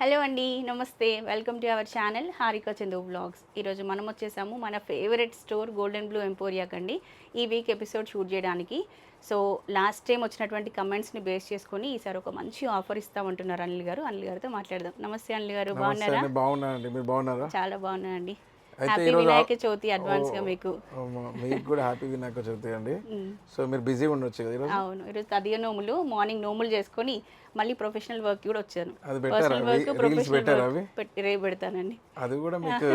Hello అండి నమస్తే. Welcome to our channel Harika Chandu vlogs ఈరోజు మనం వచ్చేసాము మన ఫేవరెట్ స్టోర్ గోల్డెన్ బ్లూ ఎంపోరియాక్ అండి ఈ వీక్ ఎపిసోడ్ షూట్ చేయడానికి. సో లాస్ట్ టైం వచ్చినటువంటి కమెంట్స్ని బేస్ చేసుకొని ఈసారి ఒక మంచి ఆఫర్ ఇస్తామంటున్నారు అనిల్ గారు. అనిల్ గారితో మాట్లాడదాం. నమస్తే అనిల్ గారు బాగున్నారా? అండి బాగున్నానండి. మీరు బాగున్నారా? చాలా బాగున్నానండి. అయితే వినాయక చవితి అడ్వాన్స్గా మీకు. మీకు కూడా హ్యాపీ వినాయక చవితి అండి. సో మీరు బిజీ ఉండొచ్చు కదా ఈరోజు? అవును ఈరోజు తదియ నోములు మార్నింగ్ నోములు చేసుకొని మళ్ళీ ప్రొఫెషనల్ వర్క్ కూడా వచ్చాను. అది పర్సనల్ వర్క్ ప్రొఫెషనల్ వర్క్ రేపు పెడతానండి. అది కూడా మీకు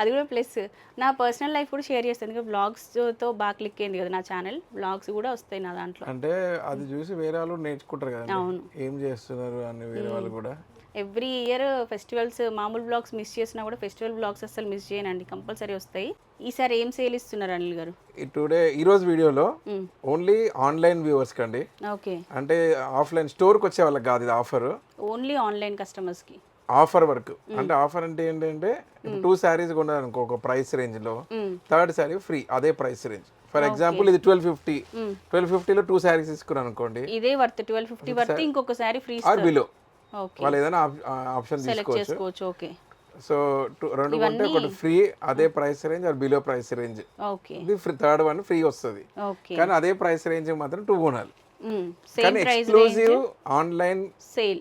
అది కూడా ప్లస్ నా పర్సనల్ లైఫ్ కూడా షేర్ చేస్తాను. ఎందుకంటే వ్లాగ్స్తో బాగా క్లిక్ అయింది కదా నా ఛానల్ వ్లాగ్స్ కూడా వస్తాయి నా దాంట్లో. అంటే అది చూసి వేరే వాళ్ళు నేర్చుకుంటారు కదండి. అవును. ఏం చేస్తున్నారు అని వేరే వాళ్ళు కూడా. ఎవ్రీ ఇయర్ ఫెస్టివల్స్ మామూలు బ్లాగ్స్ మిస్ చేసినా కూడా ఫెస్టివల్ బ్లాగ్స్ అసలు మిస్ చేయనండి కంపల్సరీ వస్తాయి. ఈసారి ఏం సేల్ ఇస్తున్నారు అనిల్ గారు? టుడే ఈ రోజు వీడియోలో ఓన్లీ ఆన్లైన్ వ్యూవర్స్ కండి. ఓకే. అంటే ఆఫ్లైన్ స్టోర్కి వచ్చే వాళ్ళకి కాదు ఇది ఆఫర్. ఓన్లీ ఆన్లైన్ కస్టమర్స్కి? Offer work. అంటే ఆఫర్ అంటే ఏంటంటే టూ శారీస్ కొన్నారనుకో ఒక ప్రైస్ రేంజ్లో థర్డ్ శారీ ఫ్రీ అదే ప్రైస్ రేంజ్. ఫర్ ఎగ్జాంపుల్ ఇది ట్వెల్వ్ ఫిఫ్టీ. ట్వెల్వ్ ఫిఫ్టీలో టూ శారీస్ తీసుకున్నాను అనుకోండి. ఇదే వర్త్ ట్వెల్వ్ ఫిఫ్టీ వర్త్ ఇంకొకసారి ఫ్రీ ఆర్ బిలో. వాళ్ళు ఏదైనా ఆప్షన్ తీసుకోవచ్చు. ఓకే. సో టు- రెండు కొంటే ఒకటి ఫ్రీ అదే price range or below price range. ఇది థర్డ్ వన్ ఫ్రీ వస్తుంది. కానీ అదే ప్రైస్ రేంజ్ మాత్రం టూ కొనాలి కానీ ఎక్స్క్లూజివ్ ఆన్లైన్ సేల్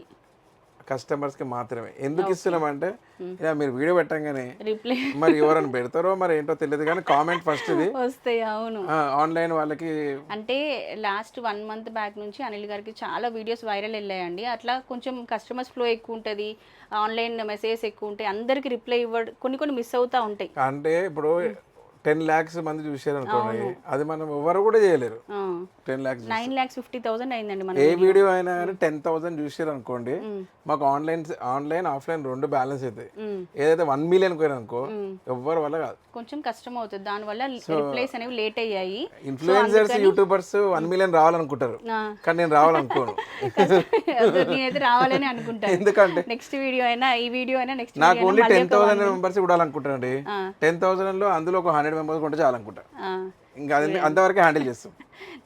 కస్టమర్స్కి మాత్రమే. ఎందుకు ఇస్తున్నామంటే ఇలా మీరు వీడియో పెట్టంగానే రిప్లై మరి ఎవరైనా పెడతారో మరి ఏంటో తెలియదు కానీ కామెంట్ ఫస్ట్ ఇది. వస్తాయి అవును. ఆన్లైన్ వాళ్ళకి అంటే లాస్ట్ వన్ మంత్ బ్యాక్ నుంచి అనిల్ గారికి చాలా వీడియోస్ వైరల్ వెళ్ళాయండి. అట్లా కొంచెం కస్టమర్స్ ఫ్లో ఎక్కువ ఉంటుంది ఆన్లైన్ మెసేజెస్ ఎక్కువ ఉంటాయి అందరికి రిప్లై ఇవ్వడం కొన్ని కొన్ని మిస్ అవుతా ఉంటాయి. అంటే ఇప్పుడు టెన్ ల్యాక్స్ మంది చూసారు అనుకోండి అది మనం ఎవరు కూడా చేయలేరు. Ten lakhs nine lakhs fifty thousand అయిందండి మన ఏ వీడియో. అయినా కానీ టెన్ థౌసండ్ చూసారు అనుకోండి మాకు ఆన్లైన్ ఆన్లైన్ ఆఫ్లైన్ రెండు బ్యాలెన్స్ అవుతాయి ఏదైతే వన్ మిలియన్ పోయిన అనుకో ఎవ్వరు వల్ల కాదు. కొంచెం కష్టం అవుతుంది దానివల్ల రిప్లైస్ అనేవి లేట్ అయ్యాయి. ఇన్ఫ్లుయెన్సర్స్ యూట్యూబర్స్ వన్ మిలియన్ రావాలనుకుంటారు. కానీ నేను రావాలనుకోను. నేనైతే రావాలని అనుకుంటాను. ఎందుకంటే నెక్స్ట్ వీడియో అయినా ఈ వీడియో అయినా నెక్స్ట్ నాకు ఓన్లీ టెన్ థౌసండ్ మెంబర్స్ చూడాలనుకుంటానండి టెన్ థౌసండ్లో అందులో ఒక హండ్రెడ్ మెంబర్స్ కొంటే చాలనుకుంటా. ఇంకా అది అంతవరకే హ్యాండిల్ చేస్తాం.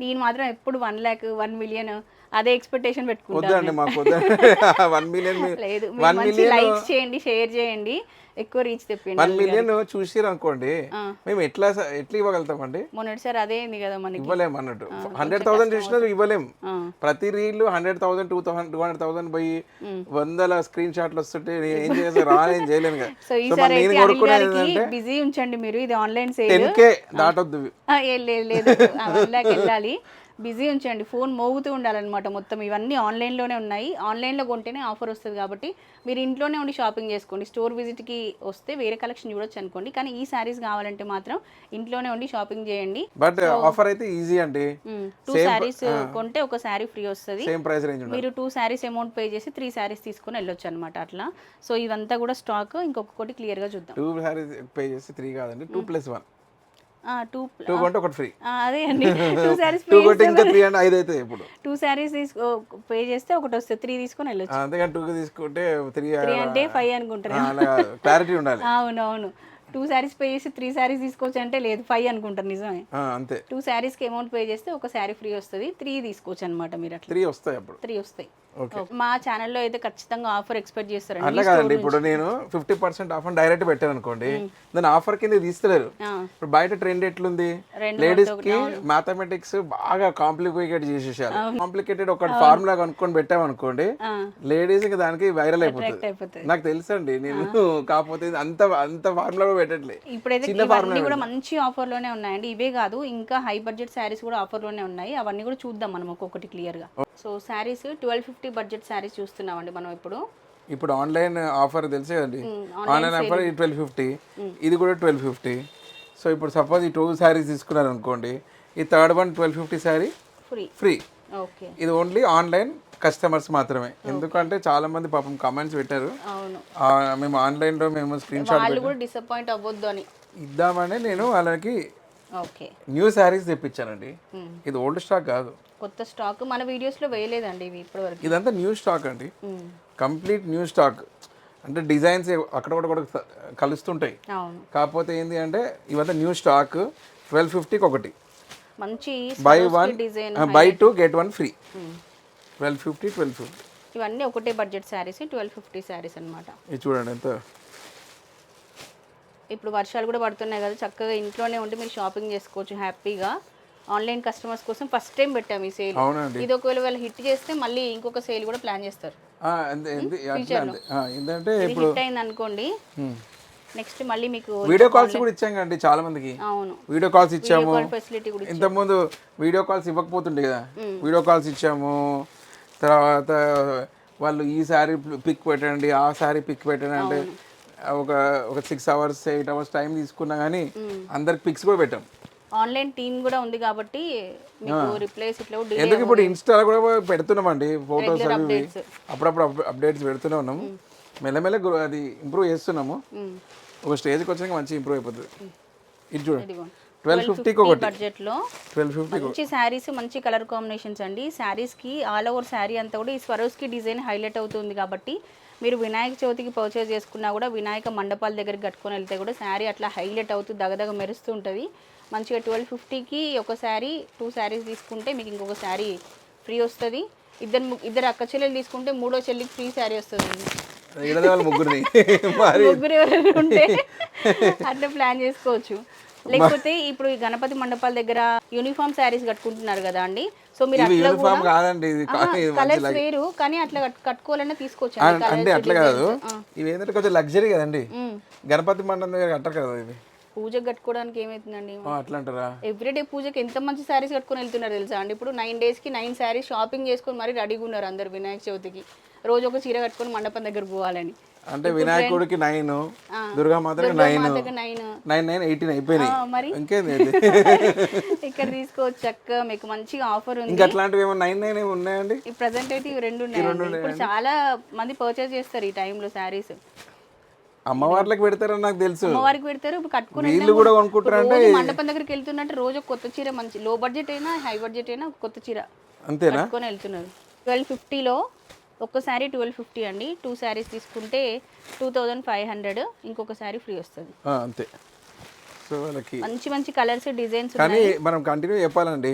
నేను మాత్రం ఎప్పుడు వన్ ల్యాక్ వన్ మిలియన్ అదే ఎక్స్పెక్టేషన్ పెట్టుకుంటాను వద్దండి మాకు వద్దండి. వన్ మిలియన్ లేదు వన్ మిలియన్ లైక్స్ చేయండి షేర్ చేయండి. ఎక్కువ రీచ్ తెప్పిండి వన్ మిలియన్ చూసిరు అనుకోండి మేము ఎట్లా ఎట్లా ఇవ్వగలుగుతామండి? మొన్నటిసారి అదే అయింది కదా మనకి. ఇవ్వలేం అన్నట్టు. హండ్రెడ్ థౌసండ్ చూసినా ఇవ్వలేం. ప్రతి reel hundred thousand two thousand two hundred thousand పోయి వందల స్క్రీన్ షాట్లు వస్తుంటే ఏం చేస్తా రా ఏం చేయలేను కదా. సో ఈసారి బిజీ ఉంచండి మీరు. ఇది ఆన్లైన్ సేల్ టెన్ కే దాటొద్దు. లేదు వెళ్ళాలి. బిజీ ఉంచండి ఫోన్ మోగుతూ ఉండాలన్నమాట మొత్తం. ఇవన్నీ ఆన్లైన్లోనే ఉన్నాయి. ఆన్లైన్లో కొంటేనే ఆఫర్ వస్తుంది కాబట్టి మీరు ఇంట్లోనే ఉండి షాపింగ్ చేసుకోండి. స్టోర్ విజిట్కి వస్తే వేరే కలెక్షన్ చూడొచ్చు అనుకోండి. కానీ ఈ శారీస్ కావాలంటే మాత్రం ఇంట్లోనే ఉండి షాపింగ్ చేయండి. బట్ ఆఫర్ అయితే ఈజీ అండి. టూ శారీస్ కొంటే ఒక శారీ ఫ్రీ వస్తుంది. సేమ్ ప్రైస్ రేంజ్ ఉండదు మీరు టూ శారీస్ అమౌంట్ పే చేసి త్రీ శారీస్ తీసుకొని వెళ్ళొచ్చు అనమాట అట్లా. సో ఇదంతా కూడా స్టాక్. ఇంకొకటి క్లియర్గా చూద్దాం. టూ సారీస్ పే చేసి త్రీ కాదండి. Two plus one. Two two కొంటే ఒకటి ఫ్రీ అదే అండి. టూ శారీస్ టూ కొంటే ఇంకా త్రీ అండ్ ఐదు అవుతాయి ఇప్పుడు. టూ శారీస్ తీసుకో పే చేస్తే ఒకటి వస్తుంది త్రీ తీసుకొని వెళ్ళొచ్చు. అంతేగాని టూ తీసుకుంటే త్రీ త్రీ అంటే ఫైవ్ అనుకుంటారు. క్లారిటీ ఉండాలి. అవునవును. టూ శారీస్ పే చేసి త్రీ శారీస్ తీసుకోవచ్చు అంటే లేదు ఫైవ్ అనుకుంటారు నిజమే. అంతే. టూ శారీస్కి అమౌంట్ పే చేస్తే ఒక శారీ ఫ్రీ వస్తుంది త్రీ తీసుకోవచ్చు అనమాట మీరు అట్లా. త్రీ వస్తాయి అప్పుడు. త్రీ వస్తాయి. మా ఛానల్లో అయితే ఖచ్చితంగా ఆఫర్ ఎక్స్పెక్ట్ చేస్తారండి. అట్లా కాదండి. ఇప్పుడు నేను ఫిఫ్టీ పర్సెంట్ ఆఫ్ డైరెక్ట్ పెట్టాను అనుకోండి దాని ఆఫర్ కింద తీస్తలేరు. ఇప్పుడు బయట ట్రెండ్ ఎట్లుంది? లేడీస్కి మ్యాథమెటిక్స్ బాగా కాంప్లికేటెడ్ చేసేసారు. కాంప్లికేటెడ్ ఒక ఫార్ములా కనుక్కొని పెట్టామనుకోండి ఆ. లేడీస్కి దానికి వైరల్ అయిపోతుంది. నాకు తెలుసండి నేను కాకపోతే అంత అంత ఫార్ములా కూడా పెట్టట్లే. ఇప్పుడైతే చిన్న ఇవన్నీ కూడా మంచి ఆఫర్లోనే ఉన్నాయండి. ఇవే కాదు ఇంకా హై బడ్జెట్ శారీస్ కూడా ఆఫర్లోనే ఉన్నాయి. అవన్నీ కూడా చూద్దాం మనం ఒక్కొక్కటి క్లియర్గా so saris twelve fifty budget saris చూస్తున్నామండి మనం ఇప్పుడు. ఇప్పుడు ఆన్లైన్ ఆఫర్ తెలిసే కదండి? Online offer twelve fifty. ఇది కూడా ట్వెల్వ్ ఫిఫ్టీ. సో ఇప్పుడు సపోజ్ ఈ టూ శారీస్ తీసుకున్నారు అనుకోండి ఈ third one twelve fifty sari free free okay ఇది ఓన్లీ ఆన్లైన్ కస్టమర్స్ మాత్రమే. ఎందుకంటే చాలా మంది పాపం కామెంట్స్ పెట్టారు. మేము ఆన్లైన్లో మేము స్క్రీన్ షాట్ కూడా డిసప్పాయింట్ అవ్వద్దు అని. ఇద్దామని నేను వాళ్ళకి ఓకే న్యూ శారీస్ తెప్పించానండి. ఇది ఓల్డ్ స్టాక్ కాదు. కొత్త స్టాక్ మన వీడియోస్లో వేయలేదండి ఇవి ఇప్పటివరకు. ఇదంతా న్యూ స్టాక్ అండి. Complete new stock. అంటే డిజైన్స్ అక్కడ కూడా కలుస్తుంటాయి. అవును. కాకపోతే ఏంటి అంటే ఇవంతా న్యూ స్టాక్ ట్వెల్వ్ ఫిఫ్టీకి ఒకటి. మంచి buy one design buy two get one free. Twelve fifty twelve fifty. ఇవన్నీ ఒకటే budget saris twelve fifty saris అనమాట ఇది చూడండి ఎంత. ఇప్పుడు వర్షాలు కూడా పడుతున్నాయి కదా చక్కగా ఇంట్లోనే ఉండి మీరు షాపింగ్ చేసుకోవచ్చు హ్యాపీగా. ఆన్లైన్ కస్టమర్స్ కోసం ఫస్ట్ టైం పెట్టాము ఈ సేల్. ఇది ఒకవేళ వాళ్ళు హిట్ చేస్తే మళ్ళీ ఇంకొక సేల్ కూడా ప్లాన్ చేస్తారు. ఏంటంటే ఇప్పుడు హిట్ అయింది అనుకోండి. నెక్స్ట్ మళ్ళీ మీకు వీడియో కాల్స్ కూడా ఇచ్చాం కండి చాలా మందికి. అవును. వీడియో కాల్స్ ఇచ్చాము. కూడా ఇంతకుముందు వీడియో కాల్స్ ఇవ్వకపోతుండే కదా. వీడియో కాల్స్ ఇచ్చాము. తర్వాత వాళ్ళు ఈ శారీ పిక్ పెట్టండి ఆ శారీ పిక్ పెట్టండి అంటే ఒక ఒక six hours eight hours time తీసుకున్నా కానీ అందరికి పిక్స్ కూడా పెట్టాం. ఆన్లైన్ టీమ్ కూడా ఉంది కాబట్టి మీకు రిప్లేస్ ఇట్లా ఎందుకు ఇప్పుడు ఇన్స్టాలో కూడా పెడుతున్నామండి ఫొటోస్ అవి. అప్పుడప్పుడు అప్డేట్స్ పెడుతూనే ఉన్నాము మెల్లమెల్ల అది ఇంప్రూవ్ చేస్తున్నాము. ఒక స్టేజ్కి వచ్చాక మంచి ఇంప్రూవ్ అయిపోతుంది. ఇది చూడండి ట్వెల్వ్ ఫిఫ్టీకి ఒకటి. బడ్జెట్లో ట్వెల్వ్ ఫిఫ్టీ మంచి శారీస్ మంచి కలర్ కాంబినేషన్స్ అండి. శారీస్కి ఆల్ ఓవర్ శారీ అంతా కూడా ఈ స్వరోస్కి డిజైన్ హైలైట్ అవుతుంది కాబట్టి మీరు వినాయక చవితికి పర్చేస్ చేసుకున్నా కూడా వినాయక మండపాల దగ్గరికి కట్టుకొని వెళ్తే కూడా శారీ అట్లా హైలైట్ అవుతూ దగదగ మెరుస్తూ ఉంటుంది. మంచిగా ట్వెల్వ్ ఫిఫ్టీకి ఒక శారీ టూ శారీస్ తీసుకుంటే మీకు ఇంకొక శారీ ఫ్రీ వస్తుంది. ఇద్దరు ఇద్దరు అక్క చెల్లెలు తీసుకుంటే మూడో చెల్లికి ఫ్రీ శారీ వస్తుంది. ముగ్గురు ఎవరైనా ఉంటే అట్లా ప్లాన్ చేసుకోవచ్చు. లేకపోతే ఇప్పుడు ఈ గణపతి మండపాల దగ్గర యూనిఫామ్ శారీస్ కట్టుకుంటున్నారు కదా అండి. సో మీరు అట్లా యూనిఫామ్ కాదండి ఇది కా- ఇది కలర్స్ వేరు కానీ అట్లా కట్- కట్టుకోవాలన్నా తీసుకోవచ్చు అంటే అట్లా కాదు. ఇవి ఏంటంటే కొంచెం లగ్జరీ కదండి. గణపతి మండలం దగ్గర కట్టరు కదా ఇవి పూజకు కట్టుకోవడానికి ఏమవుతుందండి ఆ, అట్లా అంటారా? ఎవ్రీడే పూజకి ఎంత మంచి శారీస్ కట్టుకొని వెళ్తున్నారు తెలుసా అండి? ఇప్పుడు నైన్ డేస్కి నైన్ శారీస్ షాపింగ్ చేసుకొని మరీ రెడీగా ఉన్నారు అందరు వినాయక చవితికి. రోజు ఒక చీర కట్టుకొని మండపం దగ్గర పోవాలని. అంటే వినాయకుడికి నైన్ దుర్గామాతకి నైన్ మాతకి నైన్ నైన్ నైన్ ఎయిటీన్ అయిపోయినాయి. మరి? ఇంకేంది? ఇక్కడ తీసుకోవచ్చు మీకు మంచిగా ఆఫర్ ఉంది. ఇంకా అట్లాంటివి ఏమో నైన్ నైన్ ఏమి ఉన్నాయండి? ఈ ప్రజెంట్ అయితే ఇవి రెండు ఉన్నాయి ఇప్పుడు చాలా మంది పర్చేస్ చేస్తారు ఈ టైంలో శారీస్ అమ్మవార్లకు పెడతారని నాకు తెలుసు. అమ్మవారికి పెడతారు ఇప్పుడు కట్టుకుని వీళ్ళు కూడా కొనుక్కుంటారంటే మండపం దగ్గరికి వెళ్తున్నట్టే రోజు కొత్త చీర మంచి లో బడ్జెట్ అయినా హై బడ్జెట్ అయినా కొత్త చీర అంతేనా? కట్టుకొని వెళ్తున్నారు. ట్వెల్వ్ ఫిఫ్టీలో ఒక్క శారీ ట్వెల్వ్ ఫిఫ్టీ అండి. టూ శారీస్ తీసుకుంటే టూ థౌజండ్ ఫైవ్ హండ్రెడ్. ఇంకొక శారీ ఫ్రీ వస్తుంది. అంతే. సో వాళ్ళకి మంచి మంచి కలర్స్ డిజైన్స్ కానీ మనం కంటిన్యూ చెప్పాలండి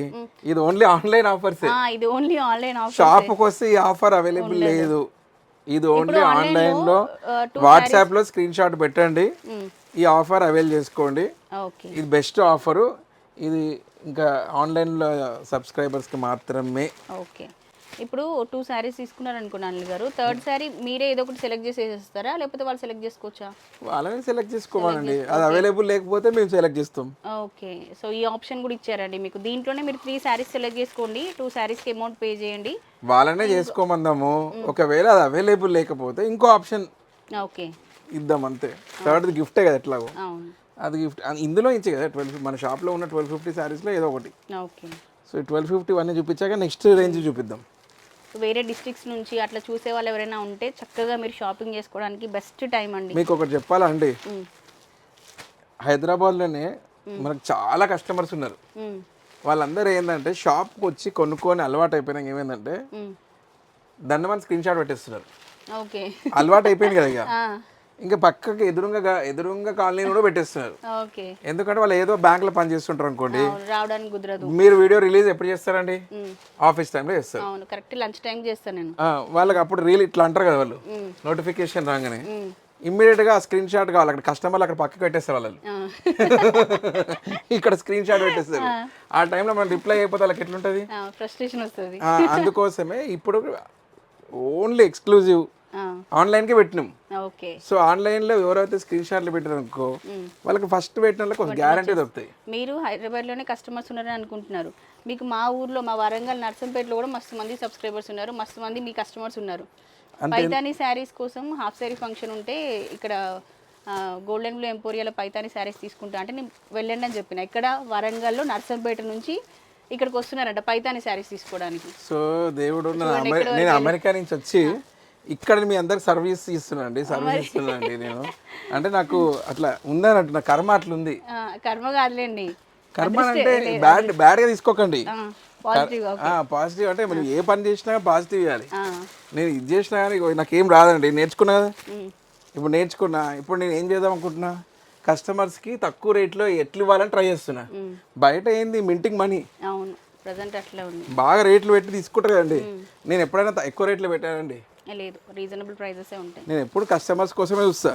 ఇది ఓన్లీ ఆన్లైన్ ఆఫర్స్ ఇది ఓన్లీ ఆన్లైన్ ఆఫర్ షాప్కి వస్తే ఈ ఆఫర్ అవైలబుల్ లేదు. ఇది ఓన్లీ ఆన్లైన్లో, వాట్సాప్లో స్క్రీన్ షాట్ పెట్టండి. ఈ ఆఫర్ అవైల్ చేసుకోండి. ఓకే. ఇది బెస్ట్ ఆఫరు ఇది ఇంకా ఆన్లైన్లో సబ్స్క్రైబర్స్కి మాత్రమే. ఓకే. ఇప్పుడు టూ శారీస్ తీసుకున్నారు అనుకున్నాను అనిల్ గారు. థర్డ్ శారీ మీరే ఏదో ఒకటి సెలెక్ట్ చేసి వేసేస్తారా? లేకపోతే వాళ్ళు సెలెక్ట్ చేసుకోవచ్చా? వాళ్ళని సెలెక్ట్ చేసుకోవాలండి. అది అవైలబుల్ లేకపోతే మేము సెలెక్ట్ చేస్తాం. ఓకే సో ఈ ఆప్షన్ కూడా ఇచ్చారండి మీకు. దీంట్లోనే మీరు త్రీ శారీస్ సెలెక్ట్ చేసుకోండి. టూ శారీస్కి అమౌంట్ పే చేయండి. వాళ్ళనే చేసుకోమందాము. ఒకవేళ అది అవైలబుల్ లేకపోతే ఇంకో ఆప్షన్ ఓకే ఇద్దాం అంతే. థర్డ్ గిఫ్టే కదా ఎట్లాగో. అవును. అది గిఫ్ట్ ఇందులో ఇచ్చే కదా ట్వెల్వ్ మన షాప్లో ఉన్న ట్వెల్వ్ ఫిఫ్టీ శారీస్లో ఏదో ఒకటి. ఓకే సో ట్వెల్వ్ ఫిఫ్టీ అన్నీ చూపించాక నెక్స్ట్ రేంజ్ చూపిద్దాం. వేరే డిస్ట్రిక్ట్స్ నుంచి అట్లా చూసే వాళ్ళు ఎవరైనా ఉంటే చక్కగా మీరు షాపింగ్ చేసుకోవడానికి బెస్ట్ టైం అండి. మీకు ఒకటి చెప్పాలా అండి? మ్, హైదరాబాద్లోనే మనకు చాలా కస్టమర్స్ ఉన్నారు. వాళ్ళందరూ ఏంటంటే షాప్కి వచ్చి కొనుక్కొని అలవాటు అయిపోయినాక ఏమైందంటే మ్. దాన్ని మన స్క్రీన్ షాట్ పెట్టేస్తున్నారు. ఓకే. అలవాటు అయిపోయింది కదా ఇక. ఇంకా పక్కకి ఎదురుగా ఎదురుగా కాలనీ కూడా పెట్టేస్తున్నారు. ఎందుకంటే వాళ్ళు ఏదో బ్యాంక్లో పని చేస్తుంటారు అనుకోండి. అవును రావడానికి కుదరదు. మీరు వీడియో రిలీజ్ ఎప్పుడు చేస్తారండి? ఆఫీస్ టైంలో చేస్తారు. అవును కరెక్ట్ లంచ్ టైం చేస్తాను నేను. వాళ్ళకి అప్పుడు రీల్ ఇట్లా అంటారు కదా వాళ్ళు. నోటిఫికేషన్ రాగానే. ఇమ్మీడియట్గా స్క్రీన్ షాట్ కావాలి. అక్కడ కస్టమర్లు అక్కడ పక్కకి పెట్టేస్తారు వాళ్ళు. ఇక్కడ స్క్రీన్ షాట్ పెట్టేస్తారు. ఆ. టైంలో మనం రిప్లై అయిపోతే వాళ్ళకి ఎట్లుంటది? అందుకోసమే ఇప్పుడు ఓన్లీ ఎక్స్క్లూజివ్ ఆన్లైన్కే పెట్టినాం. ఓకే. సో ఆన్లైన్లో ఎవరైతే స్క్రీన్ షాట్లు పెట్టారు అనుకో వాళ్ళకి ఫస్ట్ పెట్టిన వాళ్ళకి ఒక గ్యారంటీ దొరుకుతాయి. మీరు హైదరాబాద్లోనే కస్టమర్స్ ఉన్నారని అనుకుంటున్నారు. మీకు మా ఊర్లో మా వరంగల్ నర్సంపేటలో కూడా మస్తు మంది సబ్స్క్రైబర్స్ ఉన్నారు. మస్తు మంది మీ కస్టమర్స్ ఉన్నారు. పైతానీ శారీస్ కోసం హాఫ్ శారీ ఫంక్షన్ ఉంటే ఇక్కడ గోల్డెన్ బ్లూ ఎంపోరియాలో పైతానీ శారీస్ తీసుకుంటా అంటే నేను వెళ్ళండి అని చెప్పిన. ఇక్కడ వరంగల్లో నర్సంపేట నుంచి ఇక్కడికి వస్తున్నారంట పైతానీ శారీస్ తీసుకోవడానికి. సో దేవుడు నేను అమెరికా నుంచి వచ్చి ఇక్కడ మీ అందరికి సర్వీస్ ఇస్తున్నానండి సర్వీస్ ఇస్తున్నానండి నేను. అంటే నాకు అట్లా ఉందని నా కర్మ అట్లుంది. కర్మ కాదులేండి. కర్మ అంటే బ్యాడ్ బ్యాడ్గా తీసుకోకండి. పాజిటివ్ అంటే మనం ఏ పని చేసినా పాజిటివ్ ఇవ్వాలి. నేను ఇది చేసినా కానీ నాకేం రాదండి నేర్చుకున్నా కదా. ఇప్పుడు నేర్చుకున్నా ఇప్పుడు నేను ఏం చేద్దాం అనుకుంటున్నా? కస్టమర్స్కి తక్కువ రేట్లో ఎట్లు ఇవ్వాలని ట్రై చేస్తున్నా. బయట ఏంది మింటింగ్ మనీ బాగా రేట్లు పెట్టి తీసుకుంటారు కదండి. నేను ఎప్పుడైనా ఎక్కువ రేట్లు పెట్టానండి. లేదు. రీజనబుల్ ప్రైజెసే ఉంటాయి. నేను ఎప్పుడు కస్టమర్స్ కోసమే చూస్తా.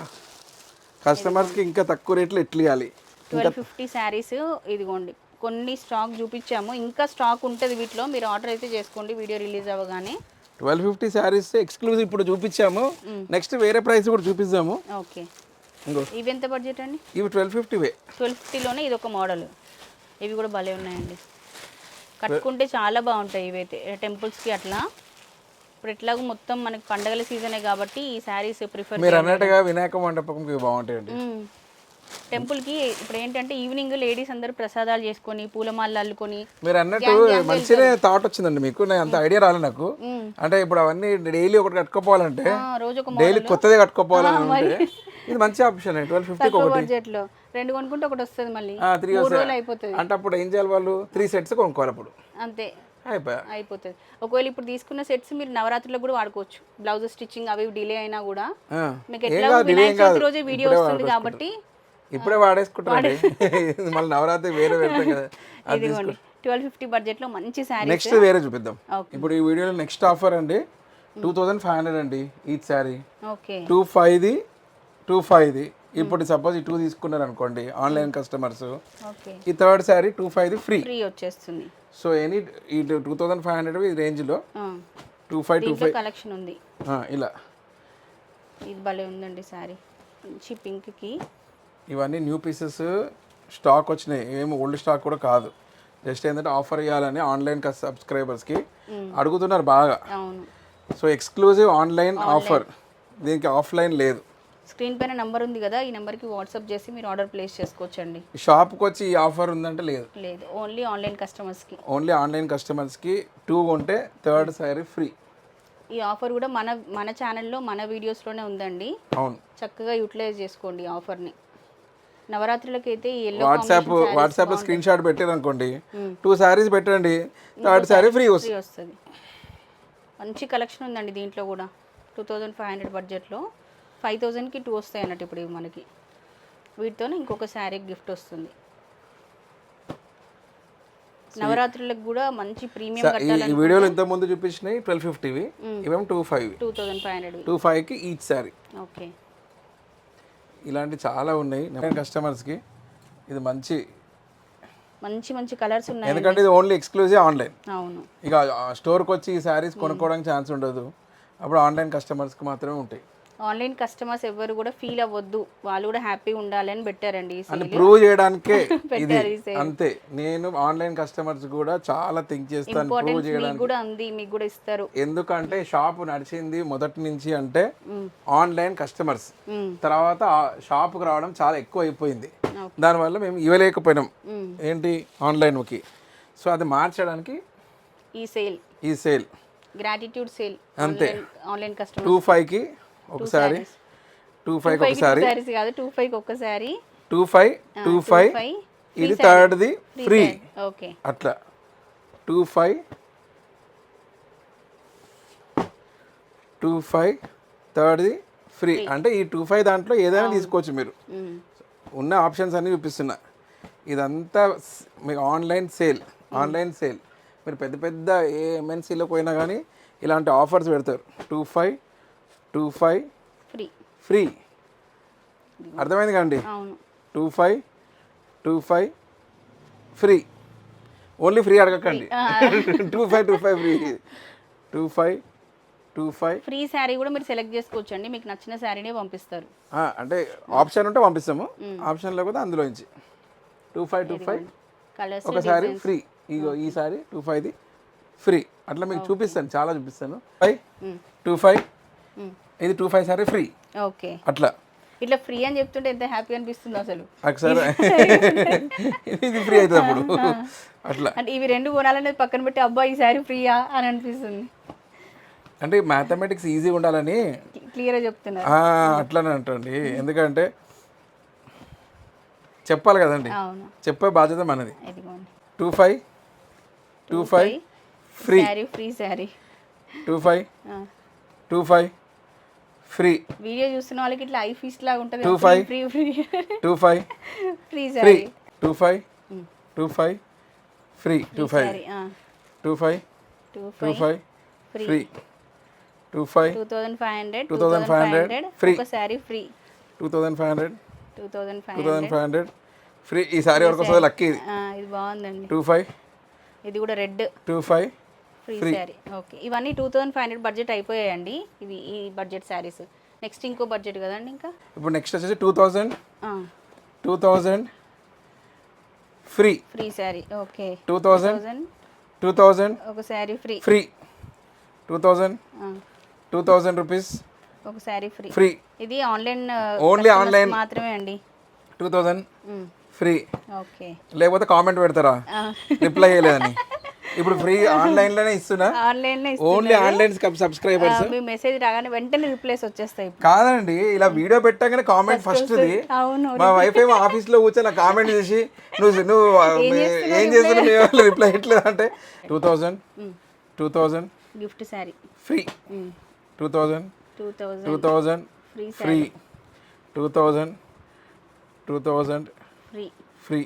కస్టమర్స్కి ఇంకా తక్కువ రేట్లు ఎట్లు ఇవ్వాలి ట్వెల్వ్ ఫిఫ్టీ శారీస్ ఇదిగోండి. కొన్ని స్టాక్ చూపించాము. ఇంకా స్టాక్ ఉంటుంది వీటిలో. మీరు ఆర్డర్ అయితే చేసుకోండి. వీడియో రిలీజ్ అవ్వగానే. ట్వెల్వ్ ఫిఫ్టీ శారీస్ ఎక్స్క్లూజివ్ ఇప్పుడు చూపించాము. నెక్స్ట్ వేరే ప్రైస్ కూడా చూపిస్తాము ఓకే. ఇవి ఎంత బడ్జెట్ అండి? ఇవి ట్వెల్వ్ ఫిఫ్టీ వే ట్వెల్వ్ ఫిఫ్టీలోనే ఇది ఒక మోడల్. ఇవి కూడా భలే ఉన్నాయండి. కట్టుకుంటే చాలా బాగుంటాయి ఇవైతే. టెంపుల్స్కి అట్లా. ఇప్పుడు ఎట్లాగో మొత్తం మనకి పండగల సీజనే కాబట్టి ఈ శారీస్ ప్రిఫర్ మీరు అన్నట్టుగా వినాయక మండపంకి ఇవి బాగుంటాయండి. టెంపుల్కి ఇప్పుడు ఏంటంటే ఈవినింగ్ లేడీస్ అందరూ ప్రసాదాలు చేసుకొని పూలమాలలు అల్లుకొని మీరు అన్నట్టు మంచిగానే థాట్ వచ్చిందండి మీకు. నేను అంత ఐడియా రాలే నాకు. అంటే ఇప్పుడు అవన్నీ డైలీ ఒకటి కట్టుకోపోవాలంటే ఆ, రోజు ఒక డైలీ కొత్తదే కట్టుకోపోవాలని ఉంటే ఇది మంచి ఆప్షన్ ట్వెల్వ్ ఒకటి. బడ్జెట్లో రెండు కొనుక్కుంటే ఒకటి వస్తుంది మళ్ళీ. త్రీ అయిపోతుంది. అంటే అప్పుడు ఏం చేయాలి వాళ్ళు? త్రీ సెట్స్ కొనుక్కోవాలి అప్పుడు. అంతే. అయిపోతుంది. ఒకవేళ ఇప్పుడు తీసుకున్న సెట్స్ మీరు నవరాత్రిలో కూడా వాడుకోవచ్చు. బ్లౌజ్ స్టిచ్చింగ్ అవి డిలే అయినా కూడా. మీకు ఎట్లా వినాయక చవితి రోజే వీడియో వస్తుంది వాడేసుకుంటారు. కాబట్టి. ఇప్పుడే వాడేసుకుంటారండి మళ్ళీ నవరాత్రి వేరే పెడతాం కదా. అది ఇదిగోండి. ట్వెల్వ్ ఫిఫ్టీ బడ్జెట్లో మంచి శారీ నెక్స్ట్ వేరే చూపిద్దాం. ఇప్పుడు ఈ వీడియోలో నెక్స్ట్ ఆఫర్ అండి. టూ థౌజండ్ ఫైవ్ హండ్రెడ్ అండి ఈచ్ శారీ ఓకే. టూ ఫైవ్ది టూ ఫైవ్ది ఇప్పుడు సపోజ్ ఈ టూ తీసుకున్నారు అనుకోండి ఆన్లైన్ కస్టమర్స్ ఓకే. ఈ థర్డ్ శారీ టూ ఫైవ్ది ఫ్రీ ఫ్రీ వచ్చేస్తుంది. సో ఎనీ ఈ టూ థౌజండ్ ఫైవ్ హండ్రెడ్ ఈ రేంజ్లో టూ ఫైవ్ టూ దీంట్లో కలెక్షన్ ఉంది. ఫైవ్ ఇలా. ఇది భలే ఉందండి శారీ మంచి పింక్కి ఇవన్నీ న్యూ పీసెస్ స్టాక్ వచ్చినాయి. ఏమి ఓల్డ్ స్టాక్ కూడా కాదు. జస్ట్ ఏంటంటే ఆఫర్ ఇవ్వాలని ఆన్లైన్ సబ్స్క్రైబర్స్కి అడుగుతున్నారు బాగా. So exclusive online. ఆఫర్. దీనికి ఆఫ్లైన్ లేదు. స్క్రీన్ పైన నెంబర్ ఉంది కదా ఈ నెంబర్కి వాట్సాప్ చేసి మీరు ఆర్డర్ ప్లేస్ చేసుకోవచ్చండి. షాప్కి వచ్చి ఈ ఆఫర్ ఉందంటే లేదు. లేదు ఓన్లీ ఆన్లైన్ కస్టమర్స్కి. ఓన్లీ ఆన్లైన్ కస్టమర్స్కి టూ కొంటే థర్డ్ శారీ ఫ్రీ. ఈ ఆఫర్ కూడా మన మన ఛానల్లో మన వీడియోస్లోనే ఉందండి. అవును. చక్కగా యూటిలైజ్ చేసుకోండి ఈ ఆఫర్ని. నవరాత్రులకి అయితే వాట్సాప్ వాట్సాప్లో స్క్రీన్ షాట్ పెట్టారు అనుకోండి టూ శారీస్ పెట్టండి థర్డ్ శారీ ఫ్రీ వస్తుంది. మంచి కలెక్షన్ ఉందండి దీంట్లో కూడా టూ థౌజండ్ ఫైవ్ హండ్రెడ్ బడ్జెట్లో. ఫైవ్ థౌజండ్కి టూ వస్తాయి అన్నట్టు ఇప్పుడు ఇవి మనకి. వీటితోనే ఇంకొక శారీ గిఫ్ట్ వస్తుంది. నవరాత్రులకు కూడా మంచి ప్రీమియం ఈ- ఈ వీడియోలో ఇంత ముందు చూపించినాయి ట్వెల్వ్ ఫిఫ్టీవి ఇవేమో two five two thousand five hundred. Two ఫైవ్కి ఈచ్ శారీ. ఓకే. ఇలాంటి చాలా ఉన్నాయి. కస్టమర్స్కి ఇది మంచి మంచి మంచి కలర్స్ ఉన్నాయి ఎందుకంటే ఇది ఓన్లీ ఎక్స్క్లూజివ్ ఆన్లైన్. అవును. ఇక స్టోర్కి వచ్చి ఈ శారీస్ కొనుక్కోవడానికి ఛాన్స్ ఉండదు. అప్పుడు ఆన్లైన్ కస్టమర్స్కి మాత్రమే ఉంటాయి. ఆన్లైన్ కస్టమర్స్ ఎవరు కూడా ఫీల్ అవ్వద్దు. వాళ్ళు కూడా హ్యాపీగా ఉండాలని పెట్టారండి అని. ప్రూవ్ చేయడానికే ఇది. అంతే. నేను ఆన్లైన్ కస్టమర్స్ కూడా చాలా థింక్ చేస్తాను ప్రూవ్ చేయడానికి. కూడా ఉంది మీకు కూడా ఇస్తారు. ఎందుకంటే షాప్ నడిచింది మొదటి నుంచి అంటే ఆన్లైన్ కస్టమర్స్. తర్వాత షాప్కి రావడం చాలా ఎక్కువ అయిపోయింది. దానివల్ల మేము ఇవ్వలేకపోయినాం. ఏంటి? ఆన్లైన్కి. సో అది మార్చడానికి ఈ సేల్. ఈ సేల్. Gratitude sale. అంతే. ఆన్లైన్ కస్టమర్ టూ ఫైవ్కి ఒకసారి. టూ ఫైవ్కి ఒకసారి. కాదు టూ ఫైవ్ ఒక్కసారి. Two five two five. ఇది థర్డ్ది ఫ్రీ ఓకే అట్లా. టూ ఫైవ్ టూ ఫైవ్ థర్డ్ది ఫ్రీ అంటే ఈ టూ ఫైవ్ దాంట్లో ఏదైనా తీసుకోవచ్చు మీరు. ఉన్న ఆప్షన్స్ అన్నీ చూపిస్తున్నా. ఇదంతా మీకు ఆన్లైన్ సేల్ ఆన్లైన్ సేల్. మీరు పెద్ద పెద్ద ఏ ఎంఎన్సీలో పోయినా కానీ ఇలాంటి ఆఫర్స్ పెడతారు. Two five two five free. Free. అర్థమైంది కండి two five two five free. Only free అడగకండి. Two five two five free. Two five two five. Free sari కూడా మీరు సెలెక్ట్ చేసుకోవచ్చు అండి మీకు నచ్చిన శారీనే పంపిస్తారు. అంటే ఆప్షన్ ఉంటే పంపిస్తాము. ఆప్షన్ లేకపోతే అందులో నుంచి two five two five. Colours ఒకసారి ఫ్రీ. ఇగో ఈ సారీ టూ ఫైవ్ది ఫ్రీ. అట్లా మీకు చూపిస్తాను. చాలా చూపిస్తాను. ఫైవ్ టూ ఫైవ్ ఇది two five sari free. Okay. అట్లా. ఇట్లా ఫ్రీ అని చెప్తుంటే ఎంత హ్యాపీ అనిపిస్తుంది అసలు. ఒకసారి ఇది ఫ్రీ అవుతుంది అప్పుడు. అట్లా. అంటే ఇవి రెండు కొనాలనేది పక్కన పెట్టి అబ్బా ఈ శారీ ఫ్రీయా అని అనిపిస్తుంది. అంటే మ్యాథమెటిక్స్ ఈజీగా ఉండాలని క్లియర్గా చెప్తున్నారు. ఆ, అట్లానే అంటండి. ఎందుకంటే చెప్పాలి కదండి. చెప్పే బాధ్యత మనది. Two five two five free. Free sari two five two five free video చూస్తున్న వాళ్ళకి ఇట్లా ఐ ఫీస్ట్ లాగా ఉంటుంది Two five. Free free two five free free two five two five free two five two five two two five five free free two five two thousand five hundred two 2500 thousand five hundred free. ఒక free two thousand five hundred two thousand five two thousand five hundred free ఈ సారీ వరకు వస్తుంది lucky ఇది బాగుందండి two five ఇది కూడా red two five free sari okay ఇవన్నీ two thousand five hundred budget అయిపోయాయండి. ఇవి ఈ బడ్జెట్ శారీస్ నెక్స్ట్ ఇంకో బడ్జెట్ కదండి ఇంకా? ఇప్పుడు నెక్స్ట్ వచ్చేసి two thousand two thousand free free sari okay two thousand two thousand ఒక sari free free two thousand two thousand rupees ఒక శారీ ఫ్రీ ఫ్రీ ఇది ఆన్లైన్ Only online. మాత్రమే అండి. టూ థౌజండ్ ఫ్రీ ఓకే లేకపోతే కామెంట్ పెడతారా? Reply చేయలేదని. ఇప్పుడు free ఆన్లైన్లోనే ఇస్తున్నా. ఆన్లైన్లో ఓన్లీ ఆన్లైన్ సబ్స్క్రైబర్స్ మీ మెసేజ్ రాగానే వెంటనే రిప్లేస్ వచ్చేస్తాయి కాదండి ఇలా వీడియో పెట్టగానే కామెంట్ ఫస్ట్ది అవును. మా వైఫ్ ఏమో ఆఫీస్లో కూర్చొని నాకు కామెంట్ చేసి నువ్వు నువ్వు ఏం చేస్తున్నావు మీ వాళ్ళు రిప్లై ఇట్లేదు అంటే two thousand two thousand gift sari free two thousand two thousand two thousand free free two thousand two thousand free free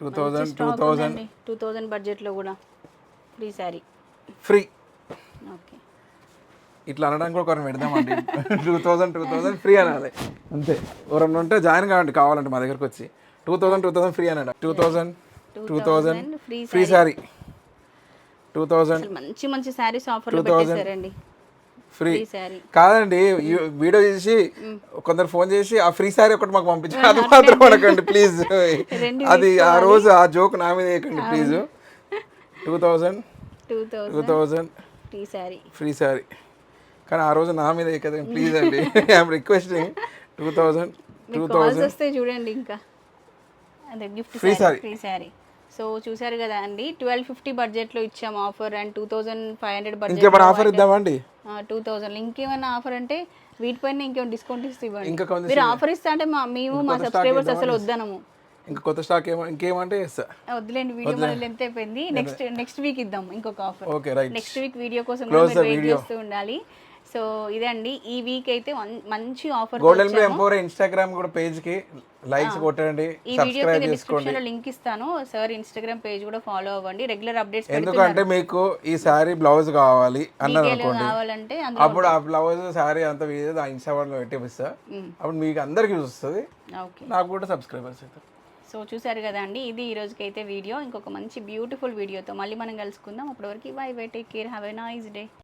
two thousand two thousand two thousand బడ్జెట్లో కూడా. ఫ్రీ శారీ ఫ్రీ ఓకే ఇట్లా అనడానికి కూడా ఒకరిని పెడదామండి. Two thousand two thousand free అనాలి. అంతే. ఎవరన్నా ఉంటే జాయిన్ కావండి కావాలంటే మా దగ్గరకు వచ్చి. Two thousand two thousand free అన్నాడు two thousand two thousand free sari two thousand మంచి మంచి శారీస్ ఆఫర్లో పెట్టేశారండి. Free free. కాదండి వీడియో చేసి కొందరు ఫోన్ చేసి ఆ ఫ్రీ సారీ ఒకటి మాకు పంపించారు అది మాత్రం అడగండి ప్లీజ్. అది ఆ రోజు ఆ జోక్ నా మీద వేయకండి please. Two thousand. Two thousand. Thousand. Free sari. Free sari కానీ ఆ రోజు నా మీద కదా ప్లీజ్ అండి. I'm requesting two thousand two వస్తే చూడండి ఇంకా. అదే gift Free sari. Free sari. So చూసారు కదా అండి ట్వెల్వ్ ఫిఫ్టీ బడ్జెట్లో ఇచ్చాం offer and two thousand five hundred budget ఇంకేమైనా ఆఫర్ ఇద్దామండి టూ థౌజండ్ ఇంకేమైనా ఆఫర్ అంటే వీటిపైన ఇంకేమైనా డిస్కౌంట్ ఇస్తే ఇవ్వండి. మీరు ఆఫర్ ఇస్తా అంటే మా మేము మా సబ్స్క్రైబర్స్ అసలు వద్దనము. ఇంకా కొత్త స్టాక్ ఏమో ఇంకేమంటే వద్దులేండి వీడియో మన లెంత్ అయిపోయింది. నెక్స్ట్ నెక్స్ట్ వీక్ ఇద్దాం ఇంకొక offer okay right. Next week video కోసం వెయిట్ చేస్తూ ఉండాలి. సో ఇదండి ఈ వీక్ అయితే మంచి ఆఫర్ గోల్డెన్ బ్లూ ఎంపోర్ ఇన్స్టాగ్రామ్ కూడా పేజ్కి లైక్స్ కొట్టండి ఈ వీడియో సబ్స్క్రైబ్ కింద చేసుకోండి. డిస్క్రిప్షన్లో లింక్ ఇస్తాను. సార్ ఇన్స్టాగ్రామ్ పేజ్ కూడా ఫాలో అవ్వండి. రెగ్యులర్ అప్డేట్స్ ఎందుకంటే మీకు ఈ శారీ బ్లౌజ్ కావాలి అన్నారు అనుకోండి కావాలంటే అప్పుడు ఆ బ్లౌజ్ శారీ అంతా వీడియో ఆ ఇన్స్టాగ్రామ్లో పెట్టిపిస్తా. అప్పుడు మీకు అందరికీ చూస్తుంది ఓకే. నాకు కూడా సబ్స్క్రైబర్స్ అవుతారు సో చూసారు కదా అండి ఇది ఈ రోజుకైతే వీడియో ఇంకొక మంచి బ్యూటిఫుల్ వీడియోతో మళ్ళీ మనం కలుసుకుందాం. అప్పటివరకు bye bye take care have a nice day